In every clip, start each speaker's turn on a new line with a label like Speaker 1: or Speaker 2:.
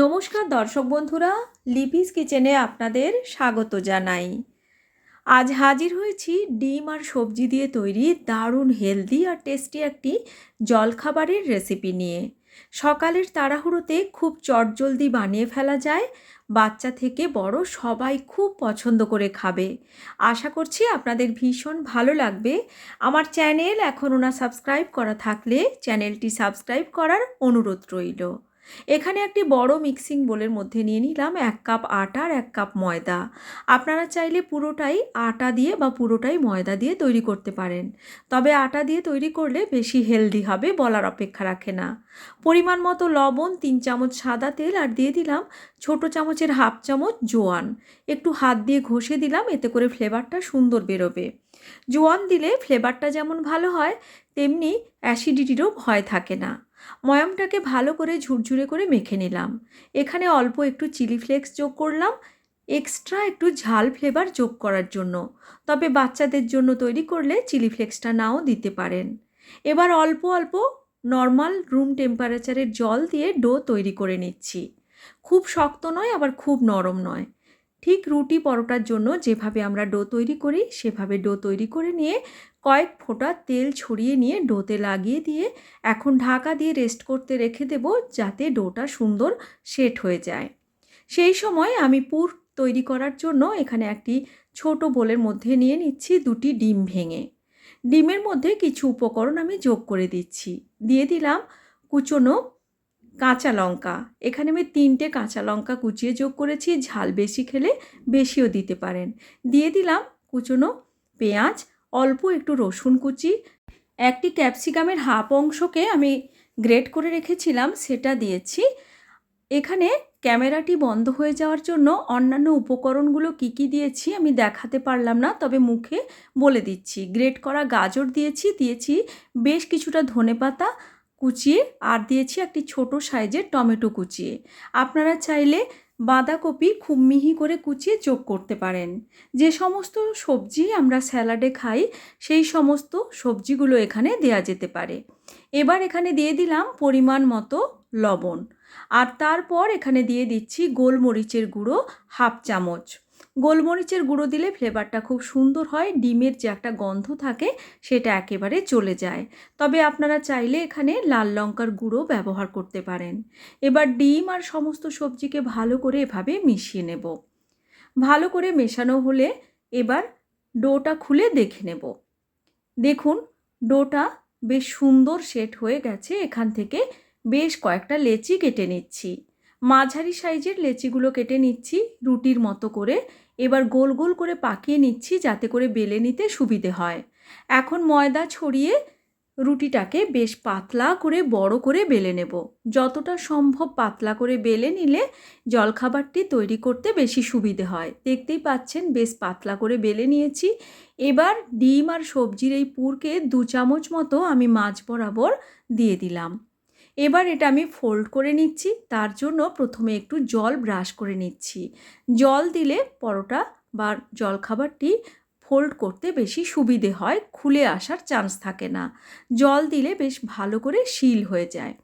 Speaker 1: নমস্কার দর্শক বন্ধুরা, লিপিস কিচেনে আপনাদের স্বাগত জানাই। আজ হাজির হয়েছি ডিম আর সবজি দিয়ে তৈরি দারুণ হেলদি আর টেস্টি একটি জলখাবারের রেসিপি নিয়ে। সকালের তাড়াহুড়োতে খুব চটজলদি বানিয়ে ফেলা যায়, বাচ্চা থেকে বড় সবাই খুব পছন্দ করে খাবে। আশা করছি আপনাদের ভীষণ ভালো লাগবে। আমার চ্যানেল এখনও না সাবস্ক্রাইব করা থাকলে চ্যানেলটি সাবস্ক্রাইব করার অনুরোধ রইল। এখানে একটি বড় মিক্সিং বোলের মধ্যে নিয়ে নিলাম এক কাপ আটা আর এক কাপ ময়দা। আপনারা চাইলে পুরোটাই আটা দিয়ে বা পুরোটাই ময়দা দিয়ে তৈরি করতে পারেন। তবে আটা দিয়ে তৈরি করলে বেশি হেলদি হবে বলার অপেক্ষা রাখে না। পরিমাণ মতো লবণ, তিন চামচ সাদা তেল আর দিয়ে দিলাম ছোট চামচের হাফ চামচ জোয়ান। একটু হাত দিয়ে ঘষে দিলাম, এতে করে ফ্লেভারটা সুন্দর বেরোবে। জোয়ান দিলে ফ্লেভারটা যেমন ভালো হয়, তেমনি অ্যাসিডিটিরও ভয় থাকে না। ময়ামটাকে ভালো করে ঝুরঝুরে করে মেখে নিলাম। এখানে অল্প একটু চিলি ফ্লেক্স যোগ করলাম, এক্সট্রা একটু ঝাল ফ্লেভার যোগ করার জন্য। তবে বাচ্চাদের জন্য তৈরি করলে চিলি ফ্লেক্সটা নাও দিতে পারেন। এবার অল্প অল্প নর্মাল রুম টেম্পারেচারের জল দিয়ে ডো তৈরি করে নিচ্ছি। খুব শক্ত নয়, আবার খুব নরম নয়। ঠিক রুটি পরোটার জন্য যেভাবে আমরা ডো তৈরি করি, সেভাবে ডো তৈরি করে নিয়ে কয়েক ফোঁটা তেল ছড়িয়ে নিয়ে ডোতে লাগিয়ে দিয়ে এখন ঢাকা দিয়ে রেস্ট করতে রেখে দেব যাতে ডোটা সুন্দর সেট হয়ে যায়। সেই সময় আমি পুর তৈরি করার জন্য এখানে একটি ছোট বোলের মধ্যে নিয়ে নিচ্ছি দুটি ডিম ভেঙে। ডিমের মধ্যে কিছু উপকরণ আমি যোগ করে দিচ্ছি। দিয়ে দিলাম কুচনো কাঁচা লঙ্কা। এখানে আমি তিনটে কাঁচা লঙ্কা কুচিয়ে যোগ করেছি, ঝাল বেশি খেলে বেশিও দিতে পারেন। দিয়ে দিলাম কুচনো পেঁয়াজ অল্প একটু রসুন কুচি, একটি ক্যাপসিকামের হাফ অংশকে আমি গ্রেট করে রেখেছিলাম, সেটা দিয়েছি। এখানে ক্যামেরাটি বন্ধ হয়ে যাওয়ার জন্য অন্যান্য উপকরণগুলো কি কি দিয়েছি আমি দেখাতে পারলাম না, তবে মুখে বলে দিচ্ছি। গ্রেট করা গাজর দিয়েছি দিয়েছি বেশ কিছুটা ধনেপাতা কুচিয়ে আর দিয়েছি একটি ছোট সাইজের টমেটো কুচিয়ে আপনারা চাইলে বাঁধাকপি খুব মিহি করে কুচিয়ে যোগ করতে পারেন। যে সমস্ত সবজি আমরা স্যালাডে খাই, সেই সমস্ত সবজিগুলো এখানে দেয়া যেতে পারে। এবার এখানে দিয়ে দিলাম পরিমাণ মতো লবণ। আর তারপর এখানে দিয়ে দিচ্ছি গোলমরিচের গুঁড়ো হাফ চামচ। গোলমরিচের গুঁড়ো দিলে ফ্লেভারটা খুব সুন্দর হয়, ডিমের যে একটা গন্ধ থাকে সেটা একেবারে চলে যায়। তবে আপনারা চাইলে এখানে লাল লঙ্কার গুঁড়ো ব্যবহার করতে পারেন। এবার ডিম আর সমস্ত সবজিকে ভালো করে এভাবে মিশিয়ে নেব। ভালো করে মেশানো হলে এবার ডোটা খুলে দেখে নেব। দেখুন, ডোটা বেশ সুন্দর সেট হয়ে গেছে। এখান থেকে বেশ কয়েকটা লেচি কেটে নিচ্ছি। মাঝারি সাইজের লেচিগুলো কেটে নিচ্ছি রুটির মতো করে। এবার গোল গোল করে পাকিয়ে নিচ্ছি যাতে করে বেলে নিতে সুবিধে হয়। এখন ময়দা ছড়িয়ে রুটিটাকে বেশ পাতলা করে বড় করে বেলে নেব। যতটা সম্ভব পাতলা করে বেলে নিলে জলখাবারটি তৈরি করতে বেশি সুবিধে হয়। দেখতেই পাচ্ছেন বেশ পাতলা করে বেলে নিয়েছি। এবার ডিম আর সবজির এই পুরকে দু চামচ মতো আমি মাছ বরাবর দিয়ে দিলাম। এবার এটা আমি ফোল্ড করে নিচ্ছি, তার জন্য প্রথমে একটু জল ব্রাশ করে নিচ্ছি। জল দিলে পরোটা বা জলখাবারটি ফোল্ড করতে বেশি সুবিধে হয়, খুলে আসার চান্স থাকে না। জল দিলে বেশ ভালো করে শিল হয়ে যায়।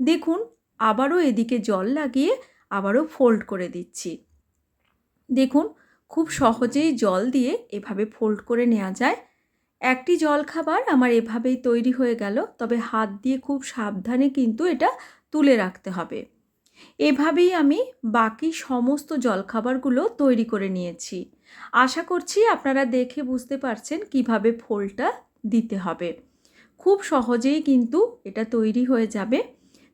Speaker 1: দেখুন, আবারও এদিকে জল লাগিয়ে আবারও ফোল্ড করে দিচ্ছি। দেখুন, খুব সহজেই জল দিয়ে এভাবে ফোল্ড করে নেওয়া যায়। একটি জলখাবার আমার এভাবেই তৈরি হয়ে গেল, তবে হাত দিয়ে খুব সাবধানে কিন্তু এটা তুলে রাখতে হবে। এভাবেই আমি বাকি সমস্ত জলখাবারগুলো তৈরি করে নিয়েছি। আশা করছি আপনারা দেখে বুঝতে পারছেন কীভাবে ফোলটা দিতে হবে। খুব সহজেই কিন্তু এটা তৈরি হয়ে যাবে।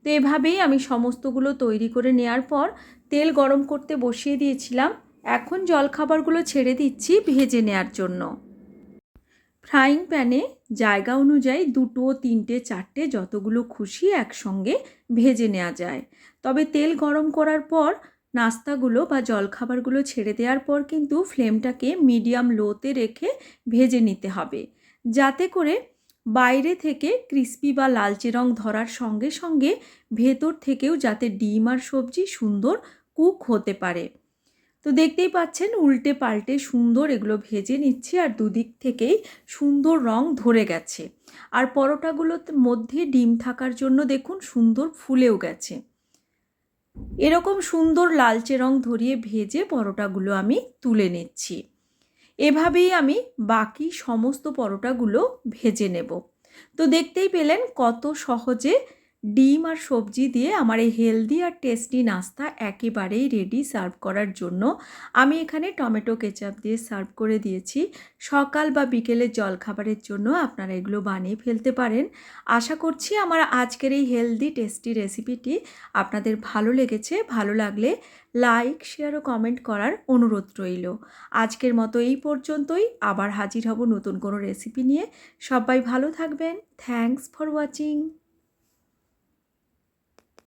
Speaker 1: তো এভাবেই আমি সমস্তগুলো তৈরি করে নেওয়ার পর তেল গরম করতে বসিয়ে দিয়েছিলাম। এখন জলখাবারগুলো ছেড়ে দিচ্ছি ভেজে নেওয়ার জন্য। ফ্রাইং প্যানে জায়গা অনুযায়ী দুটো, তিনটে, চারটে যতগুলো খুশি একসঙ্গে ভেজে নেওয়া যায়। তবে তেল গরম করার পর নাস্তাগুলো বা জলখাবারগুলো ছেড়ে দেওয়ার পর কিন্তু ফ্লেমটাকে মিডিয়াম লোতে রেখে ভেজে নিতে হবে। যাতে করে বাইরে থেকে ক্রিস্পি বা লালচে রং ধরার সঙ্গে সঙ্গে ভেতর থেকেও যাতে ডিম আর সবজি সুন্দর কুক হতে পারে। তো দেখতেই পাচ্ছেন উল্টে পাল্টে সুন্দর এগুলো ভেজে নিচ্ছি আর দুদিক থেকেই সুন্দর রং ধরে গেছে। আর পরোটাগুলোর মধ্যে ডিম থাকার জন্য দেখুন সুন্দর ফুলেও গেছে। এরকম সুন্দর লালচে রং ধরিয়ে ভেজে পরোটাগুলো আমি তুলে নিচ্ছি। এভাবেই আমি বাকি সমস্ত পরোটাগুলো ভেজে নেব। তো দেখতেই পেলেন কত সহজে ডিম আর সবজি দিয়ে আমার এই হেলদি আর টেস্টি নাস্তা একেবারেই রেডি সার্ভ করার জন্য আমি এখানে টমেটো কেচাপ দিয়ে সার্ভ করে দিয়েছি। সকাল বা বিকেলের জলখাবারের জন্য আপনারা এগুলো বানিয়ে ফেলতে পারেন। আশা করছি আমার আজকের এই হেলদি, টেস্টি রেসিপিটি আপনাদের ভালো লেগেছে, ভালো লাগলে লাইক শেয়ার ও কমেন্ট করার অনুরোধ রইল। আজকের মতো এই পর্যন্তই। আবার হাজির হব নতুন কোনো রেসিপি নিয়ে। সবাই ভালো থাকবেন। Thanks for watching